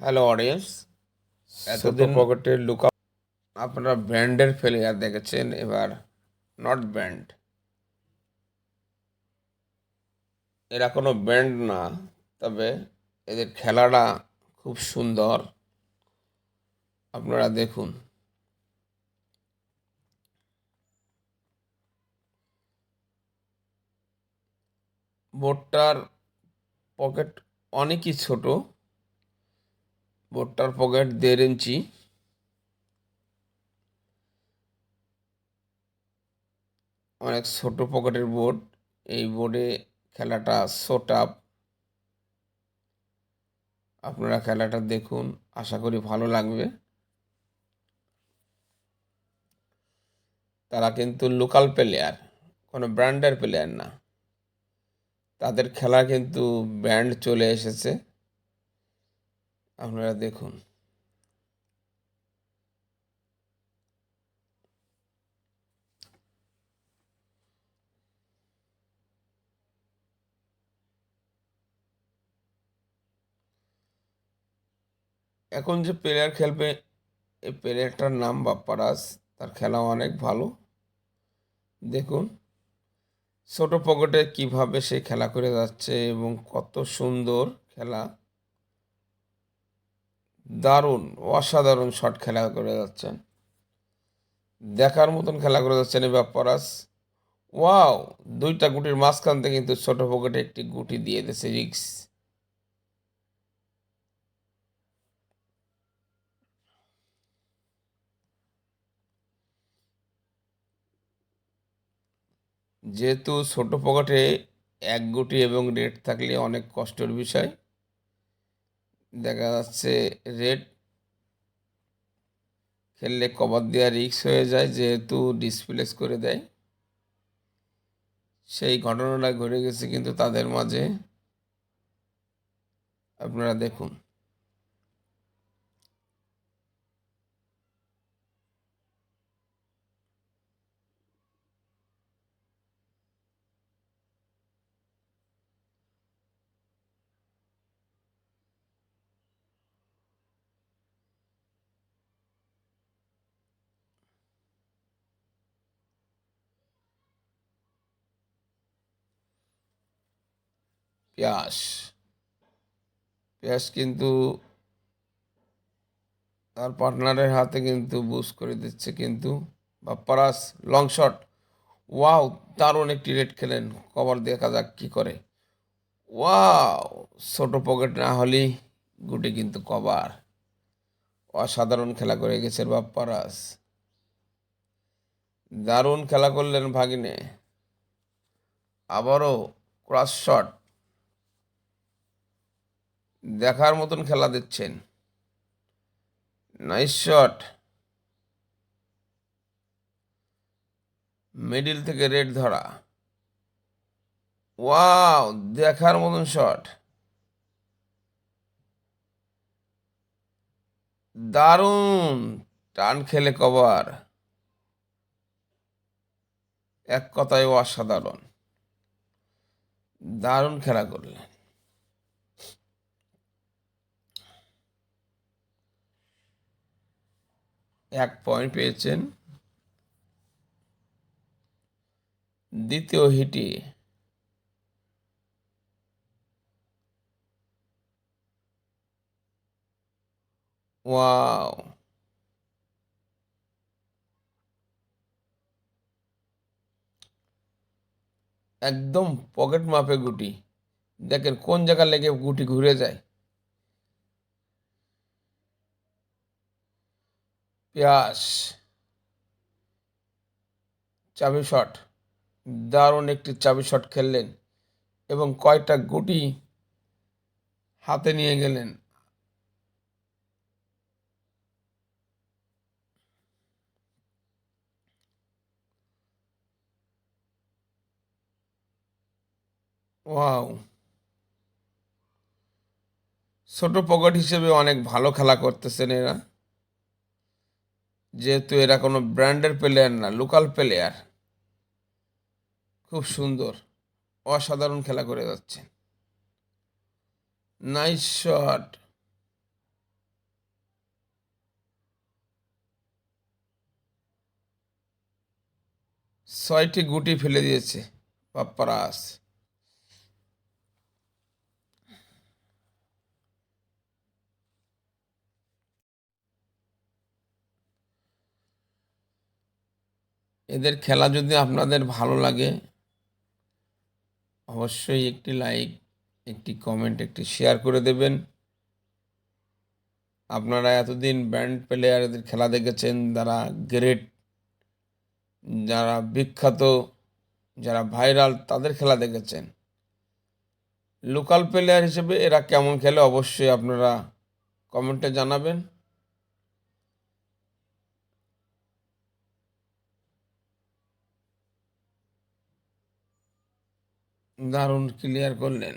Hello audience এতদিন পকেটের look আপনারা ব্র্যান্ডের প্লেয়ার দেখেছেন এবার নট ব্র্যান্ড এরা কোনো ব্র্যান্ড না তবে এদের খেলাটা খুব সুন্দর। আপনারা দেখুন। বোটটার পকেট অনেকই ছোট। বোটটার পকেট দেড় ইঞ্চি। অনেক ছোট পকেটের বোর্ড এই বোর্ডে খেলাটা সোটাপ আপনারা খেলাটা দেখুন, আশা করি ভালো লাগবে। তারা কিন্তু লোকাল প্লেয়ার কোনো ব্র্যান্ডের প্লেয়ার না। তাদের খেলা কিন্তু ব্র্যান্ড চলে এসেছে। আপনারা দেখুন। এখন যে প্লেয়ার খেলবে, এই প্লেয়ারটার নাম বাপ্পারাজ, তার খেলা অনেক ভালো। দেখুন, ছোট পকেটে কীভাবে সে খেলা করে যাচ্ছে এবং কত সুন্দর খেলা। দারুণ, অসাধারণ শট খেলা করে যাচ্ছেন। দেখার মতন খেলা করে যাচ্ছেন এই বাপ্পারাজ ওয়াও দুইটা গুটির মাঝখান থেকে কিন্তু ছোট পকেটে একটি গুটি দিয়ে দিয়েছে রিক্স যেহেতু ছোট পকেটে এক গুটি এবং রেড থাকলে অনেক কষ্টের বিষয়। দেখা যাচ্ছে রেড খেললে কভার দেওয়া রিক্স হয়ে যায় যেহেতু ডিসপ্লেস করে দেয়। সেই ঘটনাটা ঘটে গেছে কিন্তু তাদের মাঝে। আপনারা দেখুন। পেঁয়াজ। পেঁয়াজ কিন্তু তার পার্টনারের হাতে কিন্তু বুস করে দিচ্ছে কিন্তু বাপ্পারাস লং শট ওয়াও, দারুণ একটি রেড খেলেন। কভার দেখা যাক কি করে। ওয়াও, ছোট পকেট না হলেই গুটি কিন্তু কভার। অসাধারণ খেলা করে গেছে বাপ্পারাস দারুণ খেলা করলেন ভাগিনে। আবারও ক্রস শট। দেখার মতন খেলা দিচ্ছেন। নাইস শট মিডিল থেকে রেড ধরা। ওয়াও দেখার মতন শট দারুণ। টান খেলে কভার। এক কথায় অসাধারণ। দারুণ খেলা করলেন। এক পয়েন্ট পেয়েছেন। দ্বিতীয় হিটে ওয়াও। একদম পকেট মাপে গুটি। দেখেন কোন জায়গা লেগে গুটি ঘুরে যায়। পেঁয়াজ, চাবি শট, দারুণ একটি চাবি শট খেললেন এবং কয়টা গুটি হাতে নিয়ে গেলেন। ওয়াও। ছোট পকেট হিসেবে অনেক ভালো খেলা করতেছেন এরা। যেহেতু এরা কোনো ব্র্যান্ডের প্লেয়ার না লোকাল প্লেয়ার খুব সুন্দর, অসাধারণ খেলা করে যাচ্ছে। নাইস শট ছয়টি গুটি ফেলে দিয়েছে পাপ্পারাস এদের খেলা যদি আপনাদের ভালো লাগে, অবশ্যই একটি লাইক, একটি কমেন্ট, একটি শেয়ার করে দেবেন। আপনারা এতদিন ব্যান্ড প্লেয়ারদের খেলা দেখেছেন, যারা গ্রেট, যারা বিখ্যাত, যারা ভাইরাল, তাদের খেলা দেখেছেন। লোকাল প্লেয়ার হিসেবে এরা কেমন খেলে অবশ্যই আপনারা কমেন্টে জানাবেন। দারুণ ক্লিয়ার করলেন।